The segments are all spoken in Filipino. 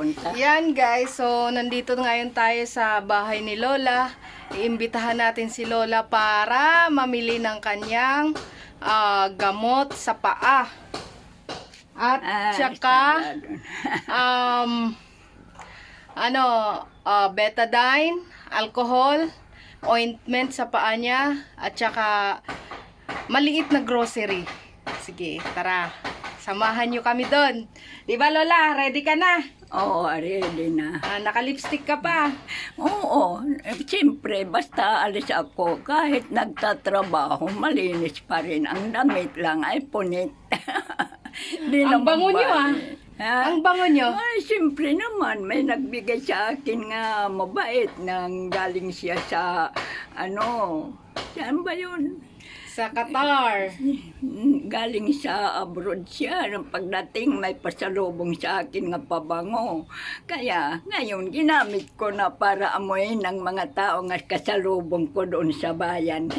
punta. Yan guys, so nandito ngayon tayo sa bahay ni Lola. Iimbitahan natin si Lola para mamili ng kanyang ah, gamot sa paa. At Ah, tsaka, um, ano, ah, betadine, alcohol, ointment sa paa niya, at tsaka maliit na grocery. Sige, tara. Samahan nyo kami doon. Di ba Lola, ready ka na? Oo, ready na. Ah, naka-lipstick ka pa. Oo, eh, siyempre, basta alis ako, kahit nagtatrabaho, malinis pa rin. Ang damit lang ay punit. Di Ang naman bango ba- ah. Ha? Ang bango nyo. Ay, siyempre naman, may nagbigay sa akin nga mabait nang galing siya sa, ano, saan ba yun? Sa Qatar. Galing sa abroad siya. Nang pagdating, may pasalubong sa akin nga pabango. Kaya, ngayon, ginamit ko na para amoyin ng mga tao nga kasalubong ko doon sa bayan.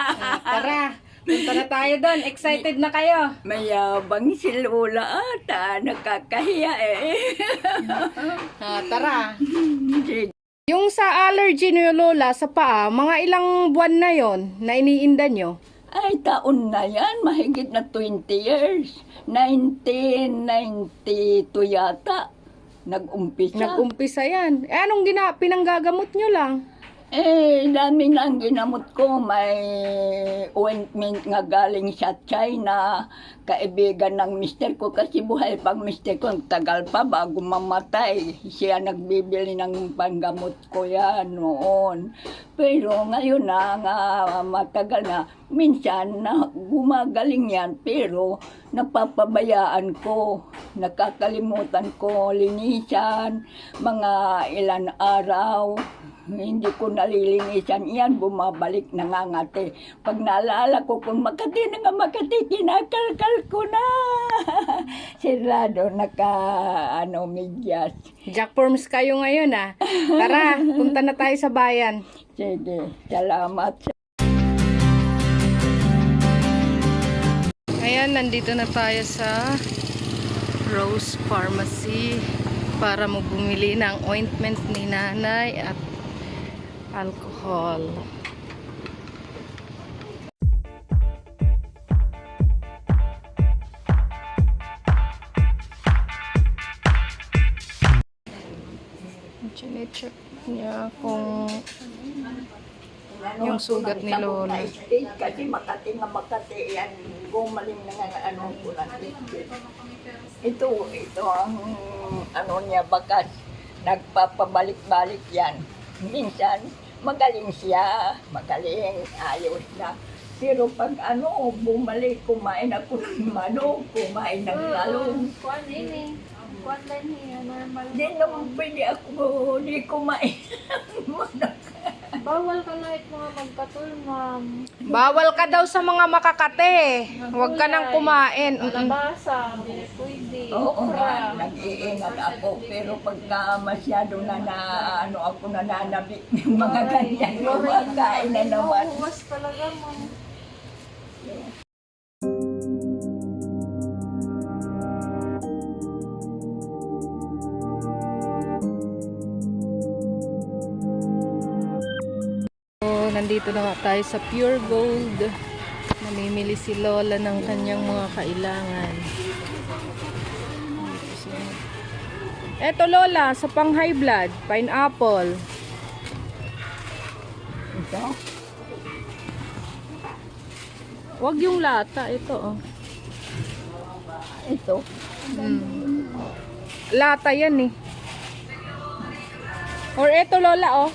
Ah, tara. Punta na tayo doon. Excited na kayo. Mayabang si Lola ata, nakakahiya eh. Ah, tara. Yung sa allergy ni Lola sa paa, mga ilang buwan na yon na iniinda nyo? Ay, taon na yan. Mahigit na 20 years. 1992 yata. Nag-umpisa. Nag-umpisa yan. Eh, anong gina pinanggagamot nyo lang? Eh, dami na ang ginamot ko. May ointment nga galing sa China. Kaibigan ng mister ko kasi buhay pang mister ko. Tagal pa bago mamatay. Siya nagbibili ng panggamot ko yan noon. Pero ngayon na nga matagal na. Minsan na gumagaling yan pero napapabayaan ko. Nakakalimutan ko linisan. Mga ilan araw. Hindi ko nalilinisan yan, bumabalik nangangati. Pag naalala ko kung Makati na nga Makati, kinakalkal ko na. Sirado, naka, ano, medyas. Jack Forms kayo ngayon ah. Tara, punta na tayo sa bayan. Sige, salamat. Ayan, nandito na tayo sa Rose Pharmacy para mo bumili ng ointment ni nanay at alcohol. Chine-check niya kung Yung sugat ni Lola. Kasi Makati nga Makati, yan, gumaling na nga ano ko na Ito, ito ang ano niya, bakas nagpapabalik-balik yan. Minsan, magaling siya, magaling, ayos na. Pero pag ano, bumalik, kumain ako ng manok, kumain ng talong. Kuan ini. Kuan din niya normal. Hindi naman pwede ako, di kumain ng manok. Bawal ka na it mga magkatul, ma'am. Bawal ka daw sa mga makakate. Huwag ka nang kumain. Alabasa, hindi pwede. Oo nga, nag-iingat ako. Pero pagka masyado na na, ano ako nananabik ng mga ganyan, kumakain na naman. Huwas talaga, ma'am. So, nandito na nga tayo sa Pure Gold. Namimili si Lola ng kanyang mga kailangan. Dito siya. Eto Lola, sa pang high blood, pineapple. Ito, Huwag yung lata, ito oh. ito. Hmm. Lata yan eh. Or eto Lola oh.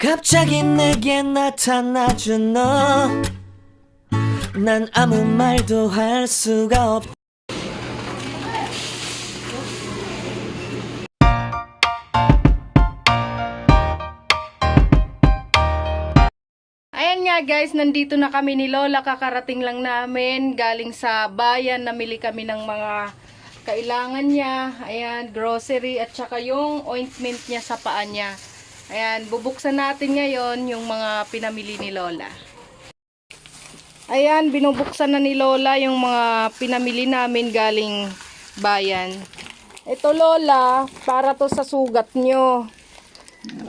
갑자기 내게 나타나준 너. 난 아무 말도 할 수가 없. Guys, nandito na kami ni Lola. Kakarating lang namin. Galing sa bayan, namili kami ng mga kailangan niya. Ayan, grocery at saka yung ointment niya sa paa niya. Ayan, bubuksan natin ngayon yung mga pinamili ni Lola. Ayan, binubuksan na ni Lola yung mga pinamili namin galing bayan. Ito lola, para to sa sugat nyo.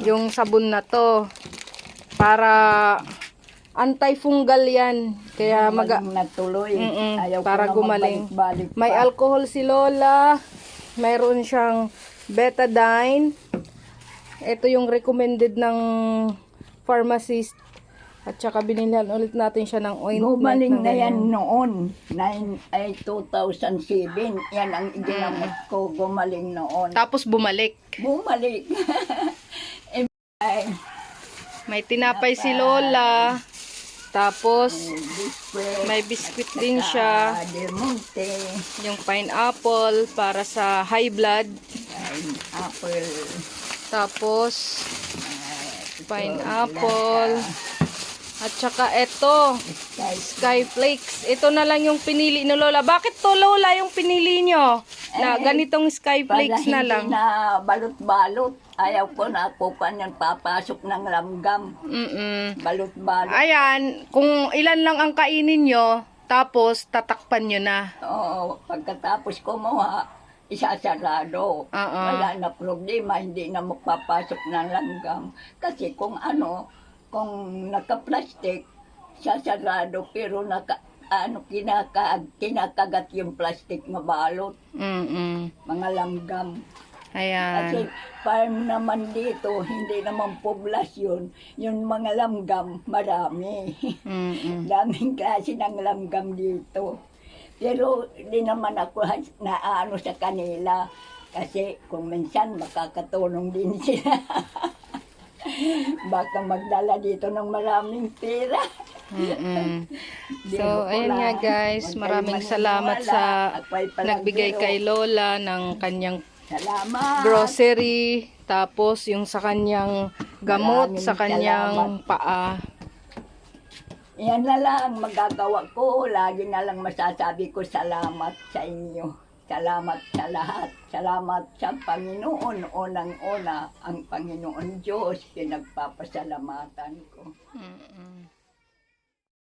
Yung sabon na to. Para antifungal yan. Kaya mag Magaling na tuloy. Mm-mm, Ayaw para ko na gumaling. May alcohol si Lola. Mayroon siyang betadine. Ito yung recommended ng pharmacist. At saka binilhan ulit natin siya ng ointment. Gumaling na yan noon. Nine, ay 2007. Yan ang ginamot ko. Gumaling noon. Tapos bumalik. Bumalik. Eh, ay, May tinapay si Lola. Tapos, may biscuit din siya. Yung pineapple para sa high blood. Ay, apple. Tapos, pineapple. At saka ito, Guys, Skyflakes. Ito na lang yung pinili ni Lola. Bakit to Lola yung pinili nyo? Na Eh, ganitong para Skyflakes na lang. na balot-balot. Ayaw ko na ako pa niyan papasok ng lamgam. Mm-mm. Balot-balot. Ayan, kung ilan lang ang kainin nyo, tapos tatakpan nyo na. Oo, pagkatapos kumuha, isasarado. Oo. Wala na problema, hindi na magpapasok ng langgam. Kasi kung ano, kung naka-plastic, sasarado, pero naka, ano, kinaka, kinakagat yung plastic mabalot, Mm-mm. mga langgam. Ayan. Kasi farm naman dito, hindi naman poblasyon, yung mga langgam, marami. Mm-mm. Daming klase ng langgam dito. Pero di naman ako naano sa kanila. Kasi kung minsan makakatulong din sila. Baka magdala dito ng maraming pera. Mm-mm. So, lang. nga guys, maraming salamat sa nagbigay kay Lola ng kanyang Salamat. grocery, tapos yung sa kanyang gamot, Maraming sa kanyang paa. Yan na lang magagawa ko. Lagi na lang masasabi ko salamat sa inyo. Salamat sa lahat. Salamat sa Panginoon. Unang-una, ang Panginoon Diyos, pinagpapasalamatan ko. Mm-mm.